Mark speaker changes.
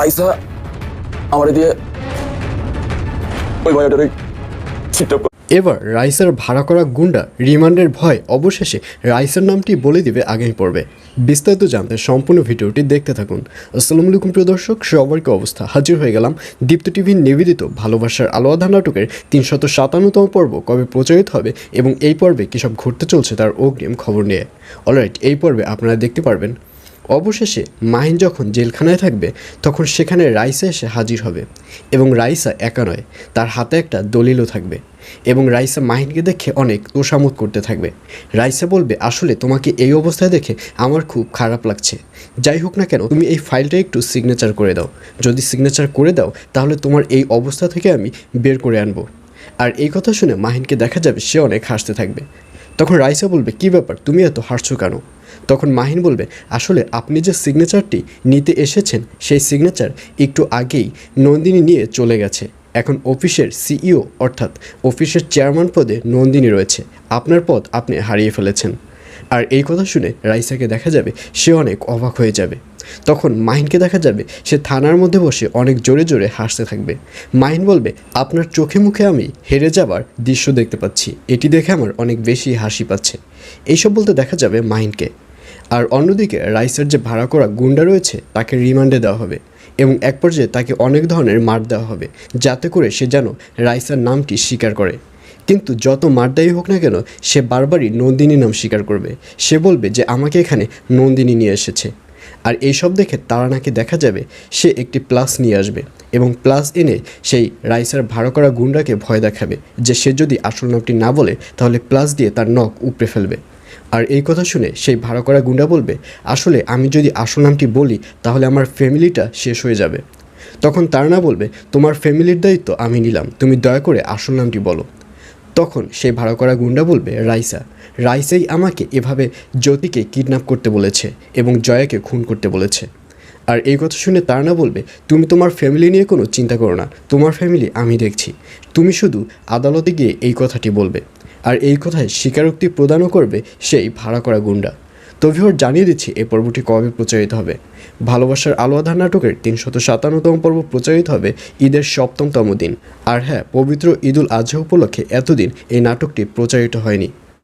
Speaker 1: রাইসা দিয়ে ওই
Speaker 2: এবার রাইসার ভাড়া করা গুন্ডা রিমান্ডের ভয় অবশেষে রাইসার নামটি বলে দিবে আগামী পর্বে। বিস্তারিত জানতে সম্পূর্ণ ভিডিওটি দেখতে থাকুন। আসসালামু আলাইকুম প্রিয় দর্শক কি অবস্থা হাজির হয়ে গেলাম দীপ্ত টিভির নিবেদিত ভালোবাসার আলো আধার নাটকের তিনশত সাতান্নতম পর্ব কবে প্রচারিত হবে এবং এই পর্বে কী সব ঘটতে চলছে তার অগ্রিম খবর নিয়ে। অলরাইট এই পর্বে আপনারা দেখতে পারবেন অবশেষে মাহিন যখন জেলখানায় থাকবে, তখন সেখানে রাইসা এসে হাজির হবে এবং রাইসা একা নয়, তার হাতে একটা দলিলও থাকবে এবং রাইসা মাহিনকে দেখে অনেক তোষামত করতে থাকবে। রাইসা বলবে, আসলে তোমাকে এই অবস্থায় দেখে আমার খুব খারাপ লাগছে। যাই হোক না কেন, তুমি এই ফাইলটা একটু সিগনেচার করে দাও। যদি সিগনেচার করে দাও, তাহলে তোমার এই অবস্থা থেকে আমি বের করে আনব। আর এই কথা শুনে মাহিনকে দেখা যাবে সে অনেক হাসতে থাকবে। তখন রাইসা বলবে, কী ব্যাপার? তুমি এত হাসছো কেন? তখন মাহিন বলবে, আসলে আপনি যে সিগনেচারটি নিতে এসেছেন, সেই সিগনেচার একটু আগেই নন্দিনী নিয়ে চলে গেছে। এখন অফিসের সিইও অর্থাৎ অফিসের চেয়ারম্যান পদে নন্দিনী রয়েছে। আপনার পদ আপনি হারিয়ে ফেলেছেন। আর এই কথা শুনে রাইসাকে দেখা যাবে সে অনেক অবাক হয়ে যাবে। তখন মাহিনকে দেখা যাবে সে থানার মধ্যে বসে অনেক জোরে জোরে হাসতে থাকবে। মাহিন বলবে, আপনার চোখে মুখে আমি হেরে যাবার দৃশ্য দেখতে পাচ্ছি। এটি দেখে আমার অনেক বেশি হাসি পাচ্ছে। এইসব বলতে দেখা যাবে মাহিনকে। আর অন্যদিকে রাইসের যে ভাড়া করা গুন্ডা রয়েছে, তাকে রিমান্ডে দেওয়া হবে এবং এক পর্যায়ে তাকে অনেক ধরনের মার দেওয়া হবে, যাতে করে সে যেন রাইসার নামটি স্বীকার করে। কিন্তু যত মারদায়ী হোক না কেন, সে বারবারই নন্দিনী নাম স্বীকার করবে। সে বলবে যে, আমাকে এখানে নন্দিনী নিয়ে এসেছে। আর এইসব দেখে তারানাকে দেখা যাবে সে একটি প্লাস নিয়ে আসবে এবং প্লাস এনে সেই রাইসার ভাড়া করা গুন্ডাকে ভয় দেখাবে যে সে যদি আসল নামটি না বলে, তাহলে প্লাস দিয়ে তার নখ উপড়ে ফেলবে। আর এই কথা শুনে সেই ভাড়া করা গুন্ডা বলবে, আসলে আমি যদি আসল নামটি বলি, তাহলে আমার ফ্যামিলিটা শেষ হয়ে যাবে। তখন তারানা বলবে, তোমার ফ্যামিলির দায়িত্ব আমি নিলাম, তুমি দয়া করে আসল নামটি বলো। তখন সেই ভাড়া করা গুন্ডা বলবে, রাইসা, রাইসাই আমাকে এভাবে জ্যোতিকে কিডন্যাপ করতে বলেছে এবং জয়াকে খুন করতে বলেছে। আর এই কথা শুনে তার না বলবে, তুমি তোমার ফ্যামিলি নিয়ে কোনো চিন্তা করো না, তোমার ফ্যামিলি আমি দেখছি। তুমি শুধু আদালতে গিয়ে এই কথাটি বলবে। আর এই কথায় স্বীকারোক্তি প্রদানও করবে সেই ভাড়া করা গুন্ডা। তো জানিয়ে দিচ্ছি, এই পর্বটি কবে প্রচারিত হবে? ভালোবাসার আলো আধার নাটকের তিনশত সাতান্নতম পর্ব প্রচারিত হবে ঈদের সপ্তমতম দিন। আর হ্যাঁ পবিত্র ঈদুল আজহা উপলক্ষে এতদিন এই নাটকটি প্রচারিত হয়নি।